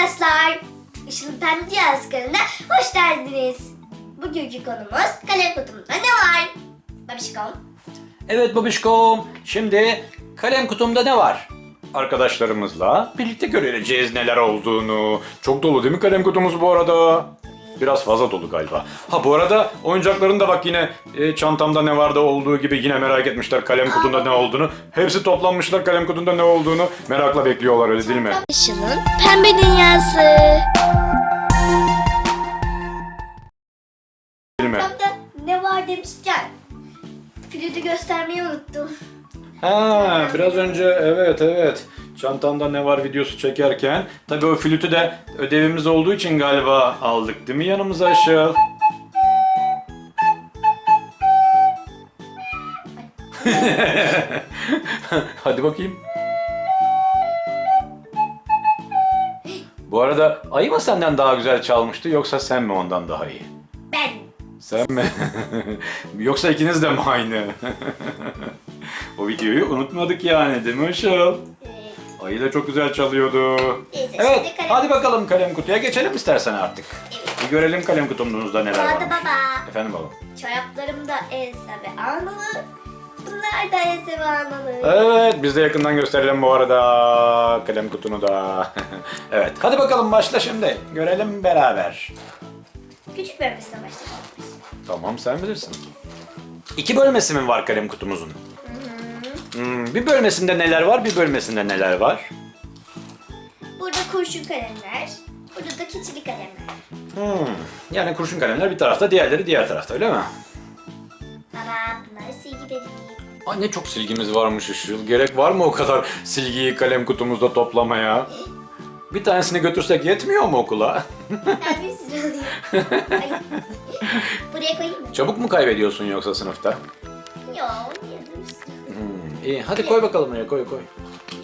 arkadaşlar. Işıl Pembe Cihaz kanalına hoş geldiniz. Bugünkü konumuz kalem kutumda ne var? Babişkom. Evet babişkom, şimdi kalem kutumda ne var? Arkadaşlarımızla birlikte göreceğiz neler olduğunu. Çok dolu değil mi kalem kutumuz bu arada? Biraz fazla dolu galiba. Ha bu arada oyuncakların da bak yine e, çantamda ne vardı olduğu gibi yine merak etmişler kalem kutunda ne olduğunu. Hepsi toplanmışlar kalem kutunda ne olduğunu merakla bekliyorlar öyle değil mi? Işıl'ın Pembe Dünyası. Değil mi? Ne var demişken flütü göstermeyi unuttum. Ha, biraz önce evet evet. Çantamda ne var videosu çekerken. Tabii o flütü de ödevimiz olduğu için galiba aldık değil mi yanımıza Işıl? Hadi bakayım. Bu arada ayı mı senden daha güzel çalmıştı yoksa sen mi ondan daha iyi? Ben. Sen mi? Yoksa ikiniz de mi aynı? o videoyu unutmadık yani değil mi Işıl? Ayı da çok güzel çalıyordu. Neyse, Evet, şimdi kalem- hadi bakalım kalem kutuya geçelim istersen artık. Bir görelim kalem kutumuzda neler Hadi varmış. baba. Efendim babam. Çoraplarımda Elsa ve Annalı. Bunlar da Elsa ve Annalı. Evet, biz de yakından gösterelim bu arada kalem kutunu da. evet, hadi bakalım başla şimdi. Görelim beraber. Küçük bölmesine başlayalım. Tamam, sen bilirsin. İki bölmesi mi var kalem kutumuzun? Hmm, bir bölmesinde neler var, bir bölmesinde neler var? Burada kurşun kalemler. Burada da keçili kalemler. Hmm, yani kurşun kalemler bir tarafta, diğerleri diğer tarafta öyle mi? Baba bunlar silgi değil. Ay ne çok silgimiz varmış Işıl. Gerek var mı o kadar silgiyi kalem kutumuzda toplamaya? Bir tanesini götürsek yetmiyor mu okula? Ben bir sürü alayım. Ay. Buraya koyayım mı? Çabuk mu kaybediyorsun yoksa sınıfta? Yok, iyi hadi koy bakalım oraya koy koy.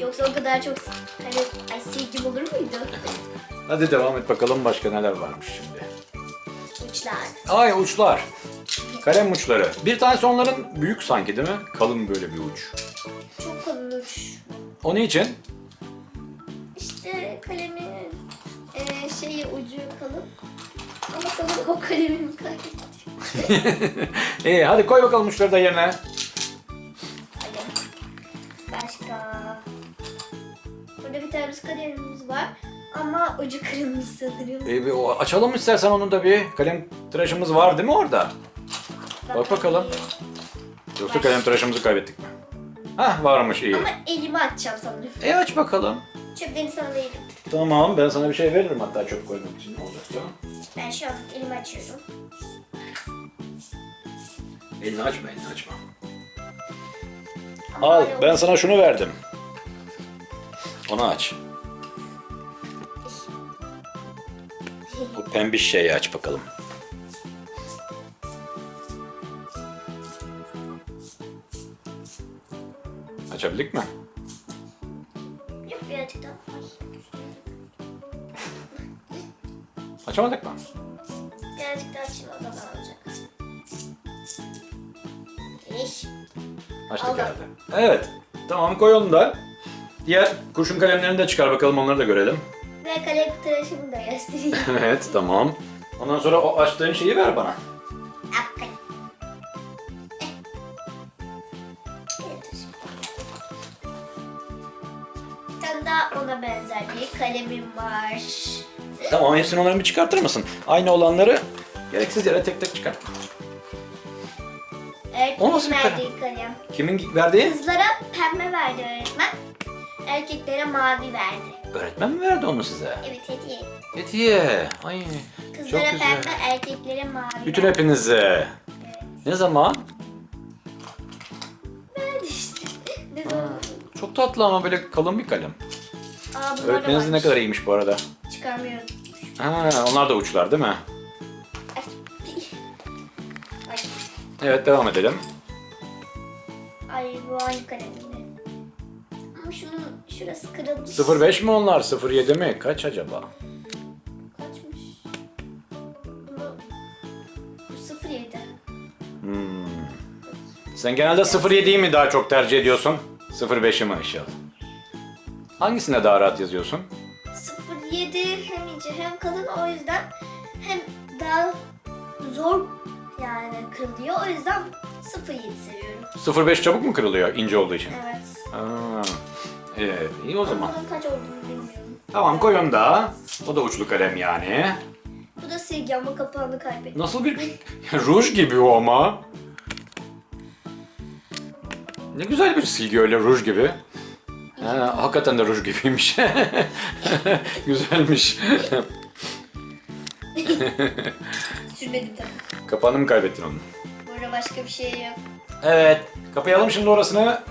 Yoksa o kadar çok hani ay silgim olur muydu? Hadi devam et bakalım başka neler varmış şimdi. Uçlar. Ay uçlar. Kalem uçları. Bir tanesi onların büyük sanki değil mi? Kalın böyle bir uç. Çok kalın uç. O ne için? İşte kalemin e, şeyi ucu kalın. Ama sanırım o kalemimi kaybettim. iyi hadi koy bakalım uçları da yerine. Başka. Burada bir tane kalemimiz var. Ama ucu kırılmış sanırım. Ee, bir o- açalım istersen onu da bir. Kalem tıraşımız var değil mi orada? Bak bakalım. Yoksa kalem tıraşımızı kaybettik mi? Hah varmış iyi. Ama elimi açacağım sanırım. E aç bakalım. Çöplerini sana veririm. Tamam ben sana bir şey veririm hatta çöp koymak için. Ne olacak canım? Ben şu an elimi açıyorum. Elini açma elini açma. Al ben sana şunu verdim. Onu aç. O pembiş şeyi aç bakalım. Açabildik mi? Yok birazcık daha. Açamadık mı? Birazcık daha açayım o zaman olacak. İş. Açtık Aldım. herhalde. Evet. Tamam koy onu da. Diğer kurşun kalemlerini de çıkar bakalım onları da görelim. Ve kalem tıraşımı da göstereyim. evet tamam. Ondan sonra o açtığın şeyi ver bana. Tıraşı. Bir tane daha ona benzer bir kalemim var. Tamam hepsini onları bir çıkartır mısın? Aynı olanları gereksiz yere tek tek çıkart. O nasıl Öğretmenin bir verdiği kalem. Kimin verdiği? Kızlara pembe verdi öğretmen. Erkeklere mavi verdi. Öğretmen mi verdi onu size? Evet hediye. Hediye. Ay çok Kızlara güzel. pembe, erkeklere mavi Bütün verdi. hepinize. Ne zaman? Verdi işte. Ne zaman? Çok tatlı ama böyle kalın bir kalem. Aa bunlar da Öğretmeniniz ne varmış. kadar iyiymiş bu arada. Çıkarmıyorum. Ha, onlar da uçlar değil mi? Evet devam edelim. Ay bu hangi kalemdi? Ama şunun şurası kırılmış. 05 mi onlar? 07 mi? Kaç acaba? Kaçmış? Bu, bu 07. Hmm. Sen genelde 07'yi mi daha çok tercih ediyorsun? 05'i mi Işıl? Hangisine daha rahat yazıyorsun? 07 7 hem ince hem kalın o yüzden hem daha zor yani kırılıyor. O yüzden 0.7 seviyorum. 0.5 çabuk mu kırılıyor ince olduğu için? Evet. Aa, evet iyi o zaman. Bunun kaç olduğunu bilmiyorum. Tamam koy onu da. O da uçlu kalem yani. Bu da silgi ama kapağını kaybettim. Nasıl bir ruj gibi o ama. Ne güzel bir silgi öyle ruj gibi. Ha, hakikaten de ruj gibiymiş. Güzelmiş. Sürmedim tabii. Kapağını mı kaybettin onun? Burada başka bir şey yok. Evet. Kapayalım şimdi orasını.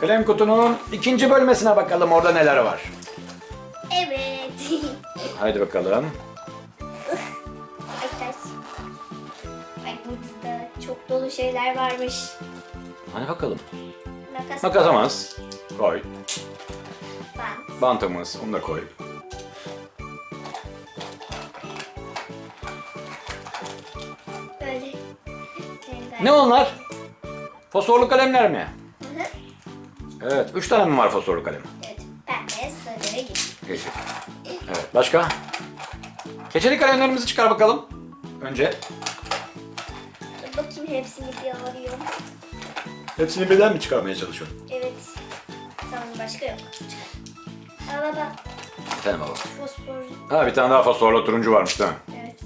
Kalem kutunun ikinci bölmesine bakalım orada neler var. Evet. Haydi bakalım. Ay ters. Ay burada da çok dolu şeyler varmış. Hadi bakalım. Makas. Makasamız. Koy. Ben. Bantımız. Onu da koy. Ne onlar? Fosforlu kalemler mi? Hı hı. Evet. Üç tane mi var fosforlu kalem? Evet. Pembe, sarı, yeşil. Yeşil. Evet. Başka? Keçeli kalemlerimizi çıkar bakalım. Önce. Dur bakayım hepsini bir arıyorum. Hepsini birden mi çıkarmaya çalışıyorsun? Evet. Tamam başka yok. Aa baba. Efendim baba. Fosfor. Ha bir tane daha fosforlu turuncu varmış değil mi? Evet.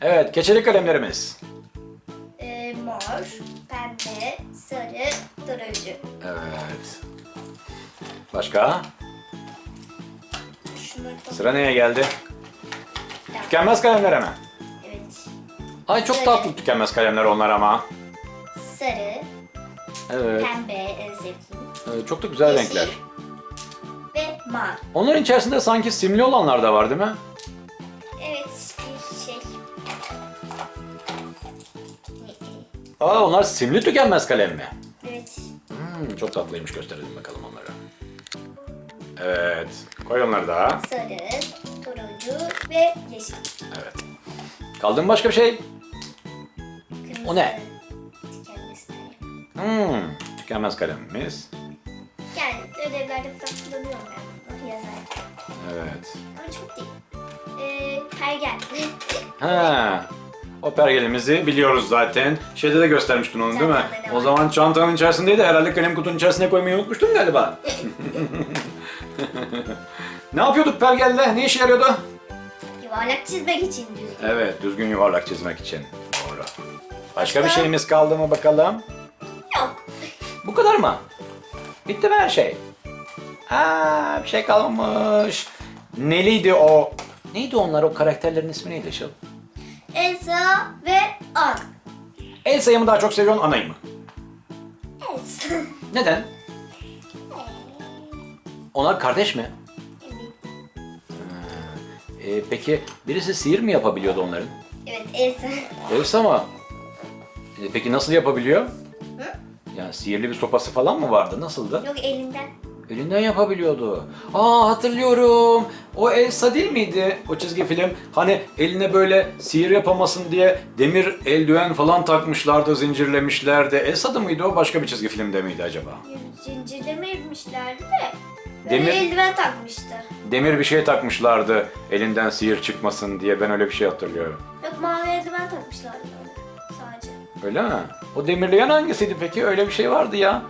Evet. Keçeli kalemlerimiz. Başka? Şunları da... Sıra neye geldi? Tükenmez kalemlere mi? Evet. Ay çok tatlı tükenmez kalemler onlar ama. Sarı, Evet. pembe en sevdiğim. Çok da güzel Yeşil. renkler. Ve mavi. Onların içerisinde sanki simli olanlar da var değil mi? Evet bir şey. Aa onlar simli tükenmez kalem mi? Evet. Hmm, çok tatlıymış gösterelim bakalım. Evet. Koy onları da. Sarı, turuncu ve yeşil. Evet. Kaldı mı başka bir şey? Kırmızı. O ne? Tükenmez kalem. Hmm, tükenmez kalemimiz. Yani ödevlerde falan kullanıyorum ben bunu yazarken. Evet. Ama çok değil. Ee, pergel. Ha. O pergelimizi biliyoruz zaten. Şeyde de göstermiştin onu değil mi? O var? zaman çantanın içerisindeydi. Herhalde kalem kutunun içerisine koymayı unutmuştun galiba. ne yapıyorduk pergelle? Ne işe yarıyordu? Yuvarlak çizmek için düzgün. Evet, düzgün yuvarlak çizmek için. Doğru. Başka bir şeyimiz kaldı mı bakalım? Yok. Bu kadar mı? Bitti mi her şey? Aa, bir şey kalmamış. Neliydi o? Neydi onlar? O karakterlerin ismi neydi Işıl? Elsa ve Anna. Elsa'yı mı daha çok seviyorsun, Ana'yı mı? Elsa. Neden? Onlar kardeş mi? Ee, peki birisi sihir mi yapabiliyordu onların? evet Elsa. Elsa mı? Ee, peki nasıl yapabiliyor? Hı? Yani sihirli bir sopası falan mı vardı? Nasıldı? Yok elinden. Elinden yapabiliyordu. Aa hatırlıyorum. O Elsa değil miydi o çizgi film? Hani eline böyle sihir yapamasın diye demir eldiven falan takmışlardı, zincirlemişlerdi. Elsa'da mıydı o başka bir çizgi filmde miydi acaba? Zincirleme yapmışlardı Böyle Demir- eldiven takmıştı. Demir bir şey takmışlardı elinden sihir çıkmasın diye ben öyle bir şey hatırlıyorum. Yok mavi eldiven takmışlardı böyle. Sadece. Öyle mi? O demirleyen hangisiydi peki? Öyle bir şey vardı ya.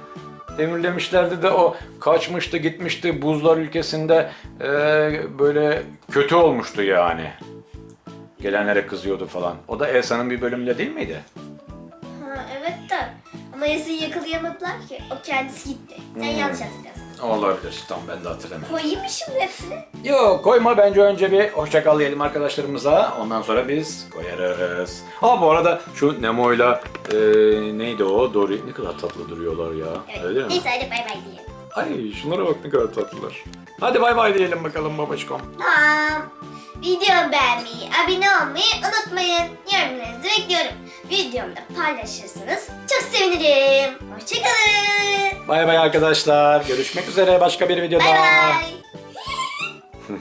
Demirlemişlerdi de o kaçmıştı gitmişti buzlar ülkesinde eee, böyle kötü olmuştu yani. Gelenlere kızıyordu falan. O da Elsa'nın bir bölümünde değil miydi? Ha evet de. Ama Elsa'yı yakalayamadılar ki. O kendisi gitti. Sen Hmm. yanlış hatırlıyorsun. Olabilir. Tam ben de hatırlamıyorum. Koyayım mı şimdi hepsini? Yok koyma bence önce bir hoşça kal diyelim arkadaşlarımıza. Ondan sonra biz koyarız. Ha bu arada şu Nemo'yla eee, neydi o? Dory ne kadar tatlı duruyorlar ya. Evet. Öyle değil mi? Neyse hadi bay bay diyelim. Ay şunlara bak ne kadar tatlılar. Hadi bay bay diyelim bakalım babacığım. Tamam. Videomu beğenmeyi, abone olmayı unutmayın. Yorumlarınızı bekliyorum. Videomu da paylaşırsanız çok sevinirim. Hoşçakalın. Bay bay arkadaşlar. Görüşmek üzere başka bir videoda. Bay bay.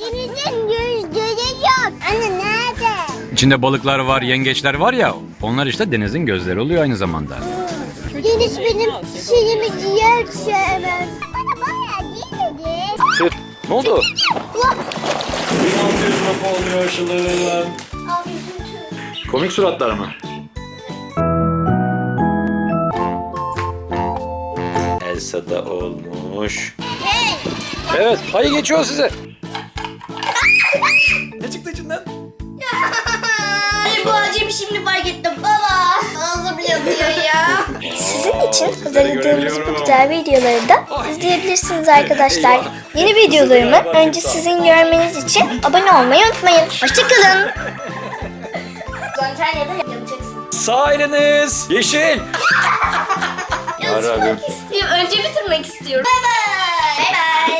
Denizin gözleri yok. Anne nerede? İçinde balıklar var, yengeçler var ya, onlar işte denizin gözleri oluyor aynı zamanda. Deniz benim şeyimi ciğer sevmez. Bana bayağı değil dedi. Süt. Ne oldu? 1600 lira oluyor aşılım. Komik suratlar mı? Elsa da olmuş. Hey! Evet, ayı geçiyor size. ne çıktı içinden? Ay bu acemi şimdi fark ettim baba. Ağzım yanıyor ya. Sizin için hazırladığımız bu güzel videoları da izleyebilirsiniz arkadaşlar. Yeni videolarımı önce sizin görmeniz için abone olmayı unutmayın. Hoşçakalın. Antalya'da yapacaksın. Sağ eliniz yeşil. Yarabbim. istiyorum. Önce bitirmek istiyorum. Bay bay. Bay bay.